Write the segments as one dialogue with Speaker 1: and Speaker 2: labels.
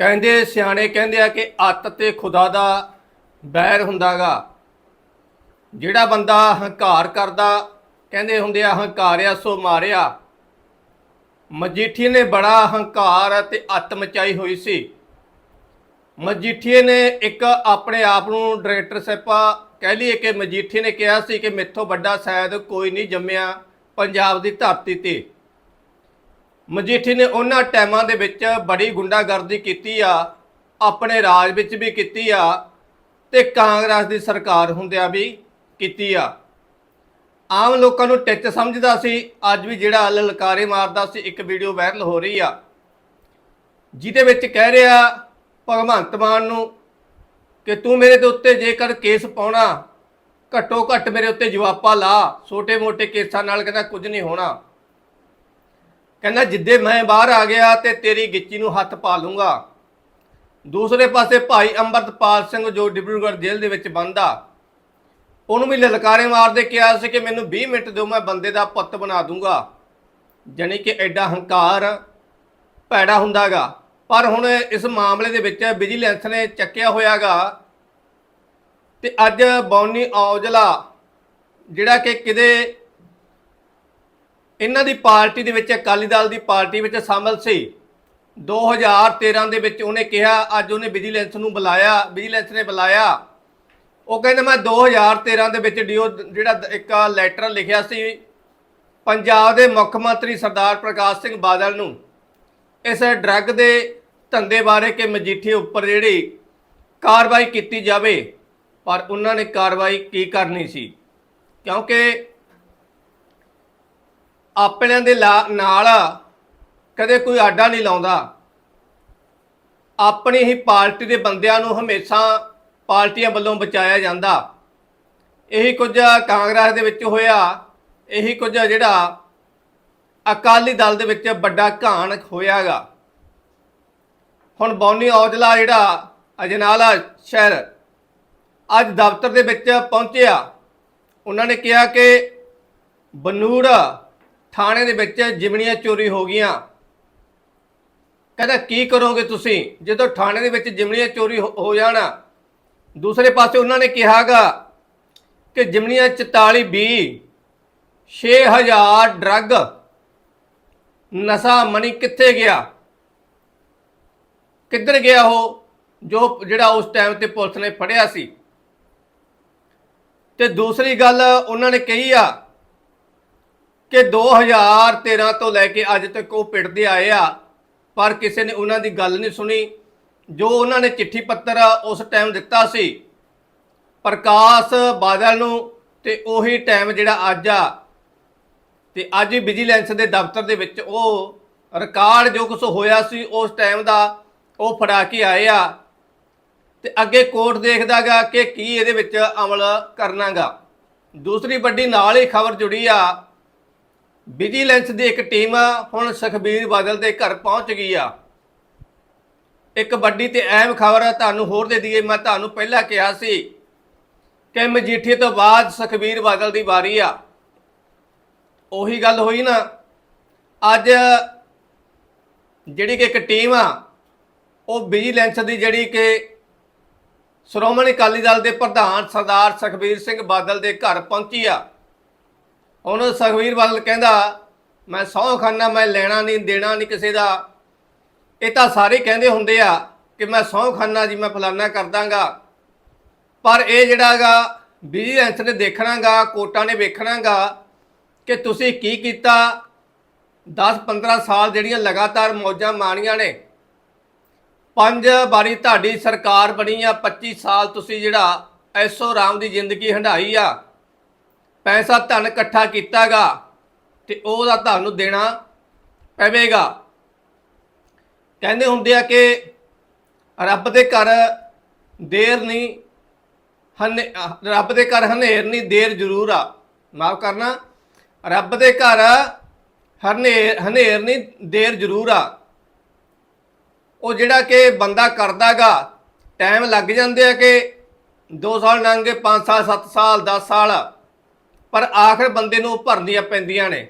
Speaker 1: ਕਹਿੰਦੇ ਸਿਆਣੇ ਕਹਿੰਦੇ ਆ ਕਿ ਅੱਤ ਤੇ ਖੁਦਾ ਦਾ ਬੈਰ ਹੁੰਦਾਗਾ। ਜਿਹੜਾ ਬੰਦਾ ਹੰਕਾਰ ਕਰਦਾ, ਕਹਿੰਦੇ ਹੁੰਦੇ ਆ, ਹੰਕਾਰਿਆ ਸੋ ਮਾਰਿਆ। ਮਜੀਠੀਏ ਨੇ ਬੜਾ ਹੰਕਾਰ ਤੇ ਅੱਤ ਮਚਾਈ ਹੋਈ ਸੀ। ਮਜੀਠੀਏ ਨੇ ਇੱਕ ਆਪਣੇ ਆਪ ਨੂੰ ਡਾਇਰੈਕਟਰ ਸਾਹਿਬਾ ਕਹਿ ਲਈਏ ਕਿ ਮਜੀਠੀਏ ਨੇ ਕਿਹਾ ਸੀ ਕਿ ਮੇਥੋਂ ਵੱਡਾ ਸ਼ਾਇਦ ਕੋਈ ਨਹੀਂ ਜੰਮਿਆ ਪੰਜਾਬ ਦੀ ਧਰਤੀ ਤੇ। ਮਜੀਠੀ ਨੇ ਉਹਨਾਂ ਟਾਈਮਾਂ ਦੇ ਵਿੱਚ ਬੜੀ ਗੁੰਡਾਗਰਦੀ ਕੀਤੀ ਆ, ਆਪਣੇ ਰਾਜ ਵਿੱਚ ਵੀ ਕੀਤੀ ਆ ਤੇ ਕਾਂਗਰਸ ਦੀ ਸਰਕਾਰ ਹੁੰਦਿਆਂ ਵੀ ਕੀਤੀ ਆ। ਆਮ ਲੋਕਾਂ ਨੂੰ ਟਿੱਚ ਸਮਝਦਾ ਸੀ, ਅੱਜ ਵੀ ਜਿਹੜਾ ਲਲਕਾਰੇ ਮਾਰਦਾ ਸੀ, ਇੱਕ ਵੀਡੀਓ ਵਾਇਰਲ ਹੋ ਰਹੀ ਆ। ਜਿਹਦੇ ਵਿੱਚ ਕਹਿ ਰਿਹਾ, ਭਗਵੰਤ ਮਾਨ ਨੂੰ ਕਿ ਤੂੰ ਮੇਰੇ ਦੇ ਉੱਤੇ ਜੇਕਰ ਕੇਸ ਪਾਉਣਾ, ਘੱਟੋ ਘੱਟ ਮੇਰੇ ਉੱਤੇ ਜਵਾਬਾ ਲਾ ਛੋਟੇ ਮੋਟੇ ਕੇਸਾਂ ਨਾਲ ਕਹਿੰਦਾ ਕੁਝ ਨਹੀਂ ਹੋਣਾ। ਕਹਿੰਦਾ, ਜਿੱਦੇ ਮੈਂ ਬਾਹਰ ਆ ਗਿਆ ਤੇ ਤੇਰੀ ਗਿੱਚੀ ਨੂੰ ਹੱਥ ਪਾ ਲੂੰਗਾ। ਦੂਸਰੇ ਪਾਸੇ ਭਾਈ ਅੰਮ੍ਰਿਤਪਾਲ ਸਿੰਘ ਜੋ ਡਿਬਰੂਗੜ੍ਹ ਜੇਲ੍ਹ ਦੇ ਵਿੱਚ ਬੰਦਾ, ਉਹਨੂੰ ਵੀ ਲਲਕਾਰੇ ਮਾਰਦੇ ਕਿਹਾ ਸੀ ਕਿ ਮੈਨੂੰ 20 ਮਿੰਟ ਦਿਓ, ਮੈਂ ਬੰਦੇ ਦਾ ਪੁੱਤ ਬਣਾ ਦੂੰਗਾ। ਜਾਣੀ ਕਿ ਐਡਾ ਹੰਕਾਰ ਭੈੜਾ ਹੁੰਦਾਗਾ। ਪਰ ਹੁਣ ਇਸ ਮਾਮਲੇ ਦੇ ਵਿੱਚ ਵਿਜੀਲੈਂਸ ਨੇ ਚੱਕਿਆ ਹੋਇਆਗਾ ਤੇ ਅੱਜ ਬੌਨੀ ਔਜਲਾ, ਜਿਹੜਾ ਕਿ ਕਿਤੇ ਇਹਨਾਂ ਦੀ ਪਾਰਟੀ ਦੇ ਵਿੱਚ, ਅਕਾਲੀ ਦਲ ਦੀ ਪਾਰਟੀ ਵਿੱਚ ਸ਼ਾਮਲ ਸੀ। 2013 ਦੇ ਵਿੱਚ ਉਹਨੇ ਕਿਹਾ, ਅੱਜ ਉਹਨੇ ਵਿਜੀਲੈਂਸ ਨੂੰ ਬੁਲਾਇਆ, ਵਿਜੀਲੈਂਸ ਨੇ ਬੁਲਾਇਆ। ਉਹ ਕਹਿੰਦਾ, ਮੈਂ 2013 ਦੇ ਵਿੱਚ ਡੀਓ ਜਿਹੜਾ ਇੱਕ ਲੈਟਰ ਲਿਖਿਆ ਸੀ, ਪੰਜਾਬ ਦੇ ਮੁੱਖ ਮੰਤਰੀ ਸਰਦਾਰ ਪ੍ਰਕਾਸ਼ ਸਿੰਘ ਬਾਦਲ ਨੂੰ। ਇਸ ਡਰੱਗ ਦੇ ਧੰਦੇ ਬਾਰੇ ਕਿ ਮਜੀਠੇ ਉੱਪਰ ਜਿਹੜੀ ਕਾਰਵਾਈ ਕੀਤੀ ਜਾਵੇ, ਪਰ ਉਹਨਾਂ ਨੇ ਕਾਰਵਾਈ ਕੀ ਕਰਨੀ ਸੀ? ਕਿਉਂਕਿ ਆਪਣਿਆਂ ਦੇ ਲਾ- ਨਾਲ ਕਦੇ ਕੋਈ ਆਡਾ ਨਹੀਂ ਲਾਉਂਦਾ। ਆਪਣੀ ਹੀ ਪਾਰਟੀ ਦੇ ਬੰਦਿਆਂ ਨੂੰ ਹਮੇਸ਼ਾ ਪਾਰਟੀਆਂ ਵੱਲੋਂ ਬਚਾਇਆ ਜਾਂਦਾ। ਇਹੀ ਕੁਝ ਕਾਂਗਰਸ ਦੇ ਵਿੱਚ ਹੋਇਆ। ਇਹੀ ਕੁਝ ਜਿਹੜਾ ਅਕਾਲੀ ਦਲ ਦੇ ਵਿੱਚ ਵੱਡਾ ਘਾਣ ਹੋਇਆਗਾ ਹੁਣ ਬੌਨੀ ਔਜਲਾ ਜਿਹੜਾ ਅਜਨਾਲਾ ਸ਼ਹਿਰ ਅੱਜ ਦਫ਼ਤਰ ਦੇ ਵਿੱਚ ਪਹੁੰਚਿਆ। ਉਹਨਾਂ ਨੇ ਕਿਹਾ ਕਿ ਬਨੂੜ ਥਾਣੇ ਦੇ ਵਿੱਚ ਜਿਮਣੀਆਂ ਚੋਰੀ ਹੋ ਗਈਆਂ। ਕਹਿੰਦਾ, ਕੀ ਕਰੋਗੇ ਤੁਸੀਂ? ਜਦੋਂ ਥਾਣੇ ਦੇ ਵਿੱਚ ਜਿਮਣੀਆਂ ਚੋਰੀ ਹੋ- ਹੋ ਜਾਣਾ, ਦੂਸਰੇ ਪਾਸੇ ਉਹਨਾਂ ਨੇ ਕਿਹਾਗਾ ਕਿ ਜਿਮਣੀਆਂ 44 20 6000 ਡਰੱਗ, ਨਸ਼ਾ ਮਣੀ ਕਿੱਥੇ ਗਿਆ? ਕਿੱਧਰ ਗਿਆ ਉਹ? ਜੋ ਜਿਹੜਾ ਉਸ ਟਾਈਮ ਤੇ ਪੁਲਿਸ ਨੇ ਫੜਿਆ ਸੀ। ਤੇ ਦੂਸਰੀ ਗੱਲ ਉਹਨਾਂ ਨੇ ਕਹੀ ਆ ਕਿ 2013 ਤੋਂ ਲੈ ਕੇ ਅੱਜ ਤੱਕ ਉਹ ਪਿੜਦੇ ਆਏ ਆ, ਪਰ ਕਿਸੇ ਨੇ ਉਹਨਾਂ ਦੀ ਗੱਲ ਨਹੀਂ ਸੁਣੀ। ਜੋ ਉਹਨਾਂ ਨੇ ਚਿੱਠੀ ਪੱਤਰ ਉਸ ਟਾਈਮ ਦਿੱਤਾ ਸੀ, ਪ੍ਰਕਾਸ਼ ਬਾਦਲ ਨੂੰ, ਤੇ ਉਹੀ ਟਾਈਮ ਜਿਹੜਾ ਅੱਜ ਆ। ਤੇ ਅੱਜ ਵਿਜੀਲੈਂਸ ਦੇ ਦਫ਼ਤਰ ਦੇ ਵਿੱਚ ਉਹ ਰਿਕਾਰਡ ਜੋ ਕੁਝ ਹੋਇਆ ਸੀ, ਉਸ ਟਾਈਮ ਦਾ ਉਹ ਫੜਾ ਕੇ ਆਏ ਆ। ਤੇ ਅੱਗੇ ਕੋਰਟ ਦੇਖਦਾਗਾ ਕਿ ਕੀ ਇਹਦੇ ਵਿੱਚ ਅਮਲ ਕਰਨਾਗਾ। ਦੂਸਰੀ ਵੱਡੀ ਨਾਲ ਹੀ ਖਬਰ ਜੁੜੀ ਆ ਵਿਜੀਲੈਂਸ ਦੀ ਇੱਕ ਟੀਮ ਹੁਣ ਸੁਖਬੀਰ ਬਾਦਲ ਦੇ ਘਰ ਪਹੁੰਚ ਗਈ ਆ। ਇੱਕ ਵੱਡੀ ਤੇ ਅਹਿਮ ਖਬਰ ਤੁਹਾਨੂੰ ਹੋਰ ਦੇ ਦਈਏ, ਮੈਂ ਤੁਹਾਨੂੰ ਪਹਿਲਾਂ ਕਿਹਾ ਸੀ ਕਿ ਮਜੀਠੀ ਤੋਂ ਬਾਅਦ ਸੁਖਬੀਰ ਬਾਦਲ ਦੀ ਵਾਰੀ ਆ। ਉਹੀ ਗੱਲ ਹੋਈ ਨਾ, ਅੱਜ ਜਿਹੜੀ ਕਿ ਇੱਕ ਟੀਮ ਆ, ਉਹ ਵਿਜੀਲੈਂਸ ਦੀ ਜਿਹੜੀ ਕਿ ਸ਼੍ਰੋਮਣੀ ਅਕਾਲੀ ਦਲ ਦੇ ਪ੍ਰਧਾਨ ਸਰਦਾਰ ਸੁਖਬੀਰ ਸਿੰਘ ਬਾਦਲ ਦੇ ਘਰ ਪਹੁੰਚੀ ਆ। ਉਹਨੂੰ ਸੁਖਬੀਰ ਬਾਦਲ ਕਹਿੰਦਾ, ਮੈਂ ਸਹੁੰ ਖਾਨਾ ਮੈਂ ਲੈਣਾ ਨਹੀਂ, ਦੇਣਾ ਨਹੀਂ ਕਿਸੇ ਦਾ। ਇਹ ਤਾਂ ਸਾਰੇ ਕਹਿੰਦੇ ਹੁੰਦੇ ਆ ਕਿ ਮੈਂ ਸਹੁੰ ਖਾਨਾ ਜੀ, ਮੈਂ ਫਲਾਨਾ ਕਰ ਦਾਂਗਾ। ਪਰ ਇਹ ਜਿਹੜਾਗਾ ਵਿਜੀਲੈਂਸ ਨੇ ਦੇਖਣਾਗਾ ਕੋਰਟਾਂ ਨੇ ਵੇਖਣਾਗਾ ਕਿ ਤੁਸੀਂ ਕੀ ਕੀਤਾ? 10-15 ਸਾਲ ਜਿਹੜੀਆਂ ਲਗਾਤਾਰ ਮੌਜਾਂ ਮਾਣੀਆਂ ਨੇ। ਪੰਜ ਵਾਰੀ ਤੁਹਾਡੀ ਸਰਕਾਰ ਬਣੀ ਆ 25 ਸਾਲ ਤੁਸੀਂ ਜਿਹੜਾ ਐਸੋ ਰਾਮ ਦੀ ਜ਼ਿੰਦਗੀ ਹੰਢਾਈ ਆ। ਪੈਸਾ ਧਨ ਇਕੱਠਾ ਕੀਤਾਗਾ ਤੇ ਉਹਦਾ ਤੁਹਾਨੂੰ ਦੇਣਾ ਪਵੇਗਾ। ਕਹਿੰਦੇ ਹੁੰਦੇ ਆ ਕਿ ਰੱਬ ਦੇ ਘਰ ਦੇਰ ਨਹੀਂ, ਹਨੇ, ਰੱਬ ਦੇ ਘਰ ਹਨੇਰ ਨਹੀਂ, ਦੇਰ ਜ਼ਰੂਰ ਆ। ਮਾਫ ਕਰਨਾ, ਰੱਬ ਦੇ ਘਰ ਹਨੇਰ ਹਨੇਰ ਨਹੀਂ, ਦੇਰ ਜ਼ਰੂਰ ਆ। ਉਹ ਜਿਹੜਾ ਕਿ ਬੰਦਾ ਕਰਦਾਗਾ ਟਾਈਮ ਲੱਗ ਜਾਂਦੇ ਆ ਕਿ 2 ਸਾਲ ਲੰਘ ਗਏ 5 ਸਾਲ 7 ਸਾਲ 10 ਸਾਲ। ਪਰ ਆਖਰ ਬੰਦੇ ਨੂੰ ਭਰਨੀਆਂ ਪੈਂਦੀਆਂ ਨੇ।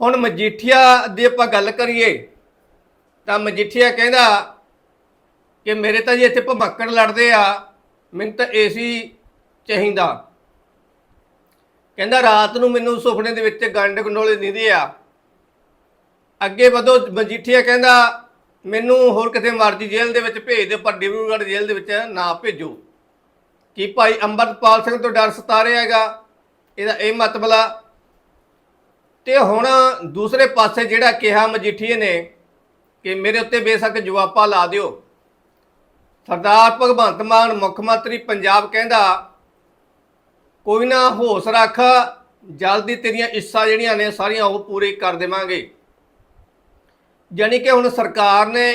Speaker 1: ਹੁਣ ਮਜੀਠੀਆ ਦੀ ਆਪਾਂ ਗੱਲ ਕਰੀਏ, ਤਾਂ ਮਜੀਠੀਆ ਕਹਿੰਦਾ ਕਿ ਮੇਰੇ ਤਾਂ ਜੀ ਇੱਥੇ ਭਮੱਕੜ ਲੜਦੇ ਆ, ਮੈਨੂੰ ਤਾਂ ਏਸੀ ਚਾਹੀਦਾ। ਕਹਿੰਦਾ ਰਾਤ ਨੂੰ ਮੈਨੂੰ ਸੁਪਨੇ ਦੇ ਵਿੱਚ ਗੰਡ ਗੰਡੋਲੇ ਦਿੰਦੇ ਆ ਅੱਗੇ ਵਧੋ ਮਜੀਠੀਆ ਕਹਿੰਦਾ, ਮੈਨੂੰ ਹੋਰ ਕਿਤੇ ਮਰਜ਼ੀ ਜੇਲ੍ਹ ਦੇ ਵਿੱਚ ਭੇਜ ਦਿਓ, ਪਰ ਡਿਬਰੂਗੜ੍ਹ ਜੇਲ੍ਹ ਦੇ ਵਿੱਚ ਨਾ ਭੇਜੋ। ਕੀ ਭਾਈ ਅੰਮ੍ਰਿਤਪਾਲ ਸਿੰਘ ਤੋਂ ਡਰ ਸਤਾ ਰਿਹਾ ਹੈਗਾ? ਇਹਦਾ ਇਹ ਮਤਬਲਾ ਆ ਤੇ ਹੁਣ ਦੂਸਰੇ ਪਾਸੇ ਜਿਹੜਾ ਕਿਹਾ ਮਜੀਠੀਏ ਨੇ ਕਿ ਮੇਰੇ ਉੱਤੇ ਬੇਸ਼ੱਕ ਜਵਾਬਾ ਲਾ ਦਿਓ। ਸਰਦਾਰ ਭਗਵੰਤ ਮਾਨ ਮੁੱਖ ਮੰਤਰੀ ਪੰਜਾਬ ਕਹਿੰਦਾ, ਕੋਈ ਨਾ ਹੋਸ ਰੱਖ, ਜਲਦੀ ਤੇਰੀਆਂ ਇੱਛਾ ਜਿਹੜੀਆਂ ਨੇ ਸਾਰੀਆਂ ਉਹ ਪੂਰੀ ਕਰ ਦੇਵਾਂਗੇ। ਜਾਣੀ ਕਿ ਹੁਣ ਸਰਕਾਰ ਨੇ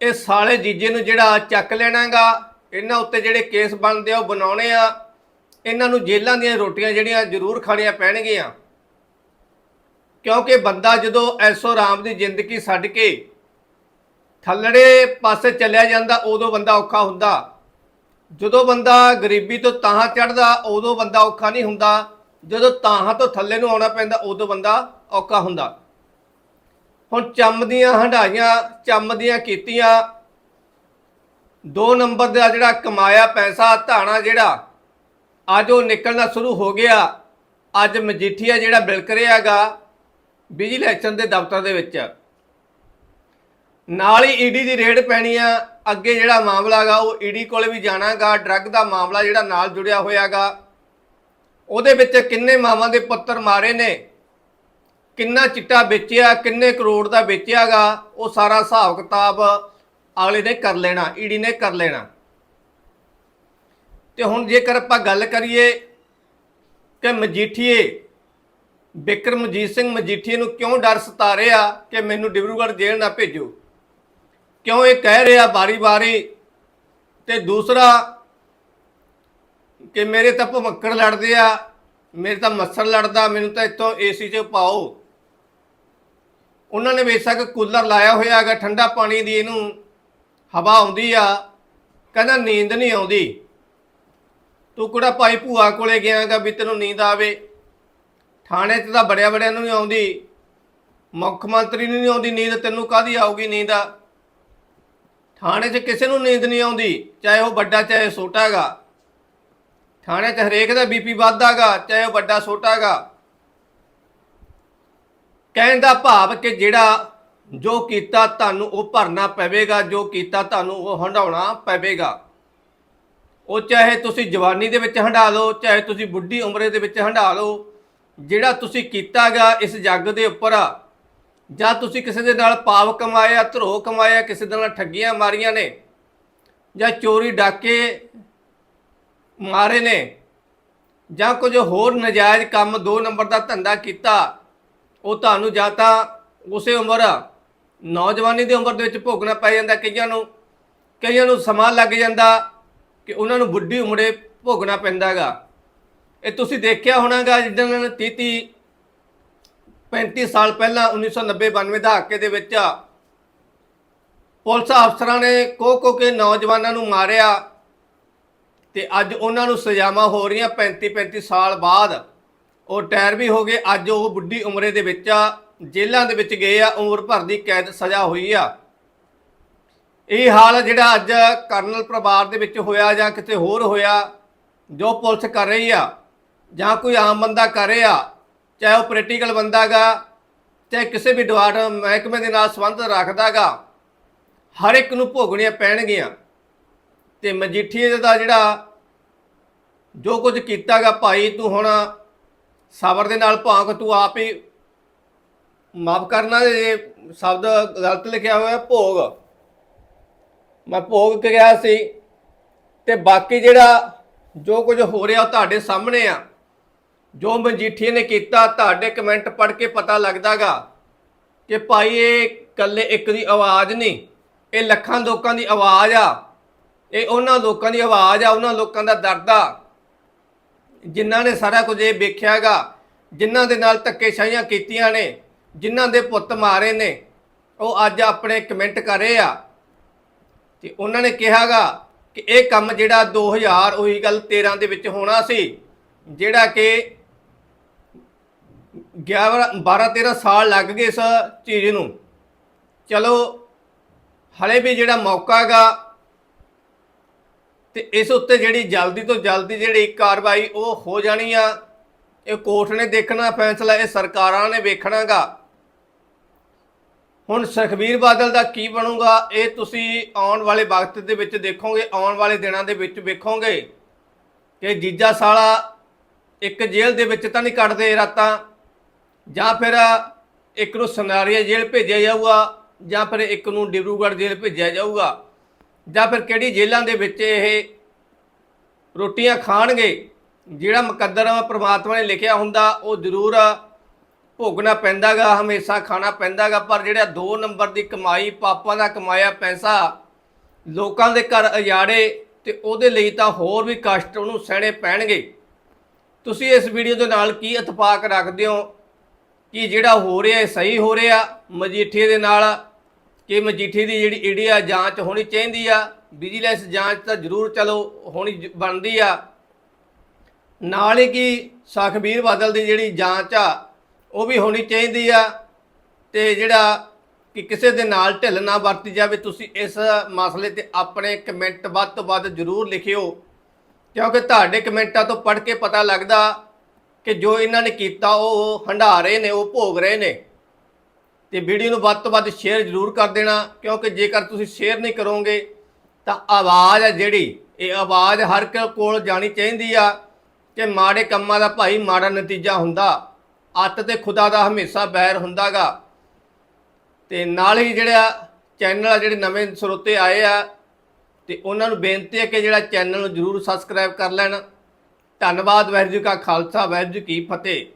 Speaker 1: ਇਹ ਸਾਲੇ ਜੀਜੇ ਨੂੰ ਜਿਹੜਾ ਚੱਕ ਲੈਣਾਗਾ, ਇਹਨਾਂ ਉੱਤੇ ਜਿਹੜੇ ਕੇਸ ਬਣਦੇ ਆ, ਉਹ ਬਣਾਉਣੇ ਆ। ਇਹਨਾਂ ਨੂੰ ਜੇਲ੍ਹਾਂ ਦੀਆਂ ਰੋਟੀਆਂ ਜਿਹੜੀਆਂ ਜ਼ਰੂਰ ਖਾਣੀਆਂ ਪੈਣਗੀਆਂ। ਕਿਉਂਕਿ ਬੰਦਾ ਜਦੋਂ ਐਸੋ ਰਾਮ ਦੀ ਜ਼ਿੰਦਗੀ ਛੱਡ ਕੇ ਥੱਲੜੇ ਪਾਸੇ ਚੱਲਿਆ ਜਾਂਦਾ, ਉਦੋਂ ਬੰਦਾ ਔਖਾ ਹੁੰਦਾ। ਜਦੋਂ ਬੰਦਾ ਗਰੀਬੀ ਤੋਂ ਤਾਹਾਂ ਚੜਦਾ ਉਦੋਂ ਬੰਦਾ ਔਖਾ ਨਹੀਂ ਹੁੰਦਾ। ਜਦੋਂ ਤਾਹਾਂ ਤੋਂ ਥੱਲੇ ਨੂੰ ਆਉਣਾ ਪੈਂਦਾ, ਉਦੋਂ ਬੰਦਾ ਔਖਾ ਹੁੰਦਾ। ਹੁਣ ਚੰਮ ਦੀਆਂ ਹੰਡਾਈਆਂ ਚੰਮ ਦੀਆਂ ਕੀਤੀਆਂ, ਦੋ ਨੰਬਰ ਦਾ ਜਿਹੜਾ ਕਮਾਇਆ ਪੈਸਾ, ਧਾਣਾ ਜਿਹੜਾ ਅੱਜ ਉਹ ਨਿਕਲਣਾ ਸ਼ੁਰੂ ਹੋ ਗਿਆ। ਅੱਜ ਮਜੀਠੀਆ ਜਿਹੜਾ ਬਿਲਕ ਰਿਹਾਗਾ ਵਿਜੀਲੈਂਸ ਦੇ ਦਫ਼ਤਰ ਦੇ ਵਿੱਚ। ਨਾਲ ਹੀ ਈਡੀ ਦੀ ਰੇਡ ਪੈਣੀ ਆ। ਅੱਗੇ ਜਿਹੜਾ ਮਾਮਲਾ ਹੈਗਾ, ਉਹ ਈਡੀ ਕੋਲੇ ਵੀ ਜਾਣਾਗਾ ਡਰੱਗ ਦਾ ਮਾਮਲਾ ਜਿਹੜਾ ਨਾਲ ਜੁੜਿਆ ਹੋਇਆਗਾ ਉਹਦੇ ਵਿੱਚ ਕਿੰਨੇ ਮਾਵਾਂ ਦੇ ਪੁੱਤਰ ਮਾਰੇ ਨੇ? ਕਿੰਨਾ ਚਿੱਟਾ ਵੇਚਿਆ, ਕਿੰਨੇ ਕਰੋੜ ਦਾ ਵੇਚਿਆਗਾ ਉਹ ਸਾਰਾ ਹਿਸਾਬ ਕਿਤਾਬ ਅਗਲੇ ਨੇ ਕਰ ਲੈਣਾ ਈਡੀ ਨੇ ਕਰ ਲੈਣਾ। ਤੇ ਹੁਣ ਜੇਕਰ ਆਪਾਂ ਗੱਲ ਕਰੀਏ ਕਿ ਮਜੀਠੀਏ ਬਿਕਰਮਜੀਤ ਸਿੰਘ ਮਜੀਠੀਏ ਨੂੰ ਕਿਉਂ ਡਰ ਸਤਾ ਰਿਹਾ ਕਿ ਮੈਨੂੰ ਡਿਬਰੂਗੜ੍ਹ ਜੇਲ੍ਹ ਨਾ ਭੇਜੋ? ਕਿਉਂ ਇਹ ਕਹਿ ਰਿਹਾ ਬਾਰੀ-ਬਾਰੀ ਤੇ ਦੂਸਰਾ, ਕਿ ਮੇਰੇ ਤਾਂ ਭਮੱਕੜ ਲੜਦੇ ਆ, ਮੇਰੇ ਤਾਂ ਮੱਛਰ ਲੜਦਾ, ਮੈਨੂੰ ਤਾਂ ਇੱਥੋਂ ਏਸੀ 'ਚ ਪਾਓ। ਉਹਨਾਂ ਨੇ ਬੇਸ਼ੱਕ ਕੂਲਰ ਲਾਇਆ ਹੋਇਆ ਹੈਗਾ, ਠੰਡਾ ਪਾਣੀ ਦੀ ਇਹਨੂੰ ਹਵਾ ਆਉਂਦੀ ਆ, ਕਹਿੰਦਾ ਨੀਂਦ ਨਹੀਂ ਆਉਂਦੀ। ਤੂੰ ਕਿਹੜਾ ਭਾਈ ਭੂਆ ਕੋਲੇ ਗਿਆਗਾ ਵੀ ਤੈਨੂੰ ਨੀਂਦ ਆਵੇ? ਥਾਣੇ 'ਚ ਤਾਂ ਬੜਿਆ ਬੜਿਆਂ ਨੂੰ ਨਹੀਂ ਆਉਂਦੀ। ਮੁੱਖ ਮੰਤਰੀ ਨੂੰ ਨਹੀਂ ਆਉਂਦੀ ਨੀਂਦ, ਤੈਨੂੰ ਕਾਦੀ ਆਊਗੀ ਨੀਂਦ? ਆ ਥਾਣੇ 'ਚ ਕਿਸੇ ਨੂੰ ਨੀਂਦ ਨਹੀਂ ਆਉਂਦੀ, ਚਾਹੇ ਉਹ ਵੱਡਾ, ਚਾਹੇ ਛੋਟਾ ਹੈਗਾ। ਥਾਣੇ 'ਚ ਹਰੇਕ ਦਾ ਬੀਪੀ ਵੱਧਦਾਗਾ ਚਾਹੇ ਉਹ ਵੱਡਾ, ਛੋਟਾ ਹੈਗਾ। ਕਹਿਣ ਦਾ ਭਾਵ ਕਿ ਜਿਹੜਾ ਜੋ ਕੀਤਾ ਤੁਹਾਨੂੰ ਉਹ ਭਰਨਾ ਪਵੇਗਾ, ਜੋ ਕੀਤਾ ਤੁਹਾਨੂੰ ਉਹ ਹੰਡਾਉਣਾ ਪਵੇਗਾ। ਉਹ ਚਾਹੇ ਤੁਸੀਂ ਜਵਾਨੀ ਦੇ ਵਿੱਚ ਹੰਡਾ ਲਓ, ਚਾਹੇ ਤੁਸੀਂ ਬੁੱਢੀ ਉਮਰੇ ਦੇ ਵਿੱਚ ਹੰਡਾ ਲਓ, ਜਿਹੜਾ ਤੁਸੀਂ ਕੀਤਾਗਾ ਇਸ ਜੱਗ ਦੇ ਉੱਪਰ ਜਾਂ ਤੁਸੀਂ ਕਿਸੇ ਦੇ ਨਾਲ ਪਾਪ ਕਮਾਇਆ ਧਰੋ ਕਮਾਇਆ, ਕਿਸੇ ਦੇ ਨਾਲ ਠੱਗੀਆਂ ਮਾਰੀਆਂ ਨੇ, ਜਾਂ ਚੋਰੀ ਡਾਕੇ ਮਾਰੇ ਨੇ, ਜਾਂ ਕੁਝ ਹੋਰ ਨਜਾਇਜ਼ ਕੰਮ ਦੋ ਨੰਬਰ ਦਾ ਧੰਦਾ ਕੀਤਾ, ਉਹ ਤੁਹਾਨੂੰ ਜਾਂ ਤਾਂ ਉਸੇ ਉਮਰ ਨੌਜਵਾਨੀ ਦੀ ਉਮਰ ਦੇ ਵਿੱਚ ਭੋਗਣਾ ਪੈ ਜਾਂਦਾ ਕਈਆਂ ਨੂੰ ਕਈਆਂ ਨੂੰ ਸਮਾਂ ਲੱਗ ਜਾਂਦਾ ਕਿ ਉਹਨਾਂ ਨੂੰ ਬੁੱਢੀ ਉਮਰੇ ਭੋਗਣਾ ਪੈਂਦਾਗਾ। ਇਹ ਤੁਸੀਂ ਦੇਖਿਆ ਹੋਣਾਗਾ ਜਿੱਦਾਂ 30 30 35 ਸਾਲ ਪਹਿਲਾਂ 1990 92 ਦਹਾਕੇ ਦੇ ਵਿੱਚ ਪੁਲਿਸ ਅਫਸਰਾਂ ਨੇ ਕੋ ਕੋ ਕੇ ਨੌਜਵਾਨਾਂ ਨੂੰ ਮਾਰਿਆ ਤੇ ਅੱਜ ਉਹਨਾਂ ਨੂੰ ਸਜ਼ਾਵਾਂ ਹੋ ਰਹੀਆਂ 35 35 ਸਾਲ ਬਾਅਦ। ਉਹ ਟਾਇਰ ਵੀ ਹੋ ਗਏ, ਅੱਜ ਉਹ ਬੁੱਢੀ ਉਮਰੇ ਦੇ ਵਿੱਚ ਆ, ਜੇਲ੍ਹਾਂ ਦੇ ਵਿੱਚ ਗਏ ਆ, ਉਮਰ ਭਰ ਦੀ ਕੈਦ ਸਜ਼ਾ ਹੋਈ ਆ। ਇਹ ਹਾਲ ਜਿਹੜਾ ਅੱਜ ਕਰਨਲ ਪਰਿਵਾਰ ਦੇ ਵਿੱਚ ਹੋਇਆ ਜਾਂ ਕਿਤੇ ਹੋਰ ਹੋਇਆ, ਜੋ ਪੁਲਿਸ ਕਰ ਰਹੀ ਆ, ਜਾਂ ਕੋਈ ਆਮ ਬੰਦਾ ਕਰ ਰਿਹਾ, ਚਾਹੇ ਉਹ ਪੋਲੀਟੀਕਲ ਬੰਦਾਗਾ, ਚਾਹੇ ਕਿਸੇ ਵੀ ਡਿਵਾਰਟ ਮਹਿਕਮੇ ਦੇ ਨਾਲ ਸੰਬੰਧ ਰੱਖਦਾਗਾ, ਹਰ ਇੱਕ ਨੂੰ ਭੋਗਣੀਆਂ ਪੈਣਗੀਆਂ। ਤੇ ਮਜੀਠੀਏ ਦਾ ਜਿਹੜਾ ਜੋ ਕੁਝ ਕੀਤਾਗਾ ਭਾਈ, ਤੂੰ ਹੁਣ ਸਬਰ ਦੇ ਨਾਲ ਭਾਂਕ ਤੂੰ ਆਪ ਹੀ ਮਾਫ ਕਰਨਾ, ਇਹ ਸ਼ਬਦ ਗਲਤ ਲਿਖਿਆ ਹੋਇਆ, ਭੋਗ। ਮੈਂ ਭੋਗ ਕਿਹਾ ਸੀ ਤੇ ਬਾਕੀ ਜਿਹੜਾ ਜੋ ਕੁਝ ਹੋ ਰਿਹਾ ਉਹ ਤੁਹਾਡੇ ਸਾਹਮਣੇ ਆ। ਜੋ ਮਜੀਠੀਏ ਨੇ ਕੀਤਾ, ਤੁਹਾਡੇ ਕਮੈਂਟ ਪੜ੍ਹ ਕੇ ਪਤਾ ਲੱਗਦਾਗਾ ਕਿ ਭਾਈ ਇਹ ਇਕੱਲੇ ਇੱਕ ਦੀ ਆਵਾਜ਼ ਨਹੀਂ, ਇਹ ਲੱਖਾਂ ਲੋਕਾਂ ਦੀ ਆਵਾਜ਼ ਆ। ਇਹ ਉਹਨਾਂ ਲੋਕਾਂ ਦੀ ਆਵਾਜ਼ ਆ, ਉਹਨਾਂ ਲੋਕਾਂ ਦਾ ਦਰਦ ਆ। ਜਿਨ੍ਹਾਂ ਨੇ ਸਾਰਾ ਕੁਝ ਇਹ ਵੇਖਿਆਗਾ, ਜਿਨ੍ਹਾਂ ਦੇ ਨਾਲ ਧੱਕੇਸ਼ਾਹੀਆਂ ਕੀਤੀਆਂ ਨੇ, ਜਿਨ੍ਹਾਂ ਦੇ ਪੁੱਤ ਮਾਰੇ ਨੇ, ਉਹ ਅੱਜ ਆਪਣੇ ਕਮੈਂਟ ਕਰ ਰਹੇ ਆ। ਤੇ ਉਹਨਾਂ ਨੇ ਕਿਹਾਗਾ ਕਿ ਇਹ ਕੰਮ ਜਿਹੜਾ 2000 ਉਹੀ ਗੱਲ 13 ਦੇ ਵਿੱਚ ਹੋਣਾ ਸੀ, ਜਿਹੜਾ ਕਿ 11 12 13 ਸਾਲ ਲੱਗ ਗਏ ਇਸ ਚੀਜ਼ ਨੂੰ। ਚਲੋ, ਹਲੇ ਵੀ ਜਿਹੜਾ ਮੌਕਾ ਹੈਗਾ ਤੇ ਇਸ ਉੱਤੇ ਜਿਹੜੀ ਜਲਦੀ ਤੋਂ ਜਲਦੀ ਜਿਹੜੀ ਕਾਰਵਾਈ ਉਹ ਹੋ ਜਾਣੀ ਆ, ਇਹ ਕੋਰਟ ਨੇ ਦੇਖਣਾ ਫੈਸਲਾ, ਇਹ ਸਰਕਾਰਾਂ ਨੇ ਵੇਖਣਾਗਾ। ਹੁਣ ਸੁਖਬੀਰ ਬਾਦਲ ਦਾ ਕੀ ਬਣੂਗਾ, ਇਹ ਤੁਸੀਂ ਆਉਣ ਵਾਲੇ ਵਕਤ ਦੇ ਵਿੱਚ ਦੇਖੋਗੇ, ਆਉਣ ਵਾਲੇ ਦਿਨਾਂ ਦੇ ਵਿੱਚ ਵੇਖੋਗੇ ਕਿ ਜੀਜਾ ਸਾਲਾ ਇੱਕ ਜੇਲ੍ਹ ਦੇ ਵਿੱਚ ਤਾਂ ਨਹੀਂ ਕੱਟਦੇ ਰਾਤਾਂ, ਜਾਂ ਫਿਰ ਇੱਕ ਨੂੰ ਸਨਾਰੀਆ ਜੇਲ੍ਹ ਭੇਜਿਆ ਜਾਊਗਾ, ਜਾਂ ਫਿਰ ਇੱਕ ਨੂੰ ਡਿਬਰੂਗੜ੍ਹ ਜੇਲ੍ਹ ਭੇਜਿਆ ਜਾਊਗਾ, ਜਾਂ ਫਿਰ ਕਿਹੜੀ ਜੇਲ੍ਹਾਂ ਦੇ ਵਿੱਚ ਇਹ ਰੋਟੀਆਂ ਖਾਣਗੇ, ਜਿਹੜਾ ਮੁਕੱਦਰ ਪ੍ਰਮਾਤਮਾ ਨੇ ਲਿਖਿਆ ਹੁੰਦਾ, ਉਹ ਜ਼ਰੂਰ ਭੋਗਣਾ ਪੈਂਦਾਗਾ, ਹਮੇਸ਼ਾ ਖਾਣਾ ਪੈਂਦਾਗਾ, ਪਰ ਜਿਹੜਾ 2 ਨੰਬਰ ਦੀ ਕਮਾਈ, ਪਾਪਾਂ ਦਾ ਕਮਾਇਆ ਪੈਸਾ, ਲੋਕਾਂ ਦੇ ਘਰ ਉਜਾੜੇ ਤੇ ਉਹਦੇ ਲਈ ਤਾਂ ਹੋਰ ਵੀ ਕਸ਼ਟ ਉਹਨੂੰ ਸਹਿਣੇ ਪੈਣਗੇ। ਤੁਸੀਂ ਇਸ ਵੀਡੀਓ ਦੇ ਨਾਲ ਕੀ ਇਤਫਾਕ ਰੱਖਦੇ ਹੋ? ਕਿ ਜਿਹੜਾ ਹੋ ਰਿਹਾ, ਇਹ ਸਹੀ ਹੋ ਰਿਹਾ? ਮਜੀਠੀਏ ਦੇ ਨਾਲ ਕਿ ਮਜੀਠੀ ਦੀ ਜਿਹੜੀ ਈਡੀ ਆ ਜਾਂਚ ਹੋਣੀ ਚਾਹੀਦੀ ਆ? ਵਿਜੀਲੈਂਸ ਜਾਂਚ ਤਾਂ ਜ਼ਰੂਰ ਚਲੋ, ਹੋਣੀ ਜ- ਬਣਦੀ ਆ। ਨਾਲ ਹੀ ਕਿ, ਸੁਖਬੀਰ ਬਾਦਲ ਦੀ ਜਿਹੜੀ ਜਾਂਚ ਆ ਉਹ ਵੀ ਹੋਣੀ ਚਾਹੀਦੀ ਆ ਤੇ ਜਿਹੜਾ ਕਿ ਕਿਸੇ ਦੇ ਨਾਲ ਢਿੱਲ ਨਾ ਵਰਤੀ ਜਾਵੇ, ਤੁਸੀਂ ਇਸ ਮਸਲੇ ਤੇ ਆਪਣੇ ਕਮੈਂਟ ਵੱਧ ਤੋਂ ਵੱਧ ਜ਼ਰੂਰ ਲਿਖਿਓ। ਕਿਉਂਕਿ ਤੁਹਾਡੇ ਕਮੈਂਟਾਂ ਤੋਂ ਪੜ੍ਹ ਕੇ ਪਤਾ ਲੱਗਦਾ ਕਿ ਜੋ ਇਹਨਾਂ ਨੇ ਕੀਤਾ, ਉਹ ਹੰਢਾ ਰਹੇ ਨੇ, ਉਹ ਭੋਗ ਰਹੇ ਨੇ। ਤੇ ਵੀਡੀਓ ਨੂੰ ਵੱਧ ਤੋਂ ਵੱਧ ਸ਼ੇਅਰ ਜ਼ਰੂਰ ਕਰ ਦੇਣਾ, ਕਿਉਂਕਿ ਜੇਕਰ ਤੁਸੀਂ ਸ਼ੇਅਰ ਨਹੀਂ ਕਰੋਗੇ, ਤਾਂ ਆਵਾਜ਼ ਹੈ ਜਿਹੜੀ, ਇਹ ਆਵਾਜ਼ ਹਰ ਇੱਕ ਕੋਲ ਜਾਣੀ ਚਾਹੀਦੀ ਆ ਕਿ ਮਾੜੇ ਕੰਮਾਂ ਦਾ ਭਾਈ ਮਾੜਾ ਨਤੀਜਾ ਹੁੰਦਾ। ਅੱਤ ਤੇ ਖੁਦਾ ਦਾ ਹਮੇਸ਼ਾ ਬੈਰ ਹੁੰਦਾਗਾ। ਤੇ ਨਾਲ ਹੀ ਜਿਹੜਾ ਚੈਨਲ ਆ, ਜਿਹੜੇ ਨਵੇਂ ਸਰੋਤੇ ਆਏ ਆ, ਤੇ ਉਹਨਾਂ ਨੂੰ ਬੇਨਤੀ ਹੈ ਕਿ ਜਿਹੜਾ ਚੈਨਲ ਨੂੰ ਜਰੂਰ ਸਬਸਕ੍ਰਾਈਬ ਕਰ ਲੈਣ। ਧੰਨਵਾਦ, ਵਾਹਿਗੁਰੂ ਜੀ ਕਾ ਖਾਲਸਾ, ਵਾਹਿਗੁਰੂ ਜੀ ਕੀ ਫਤਿਹ।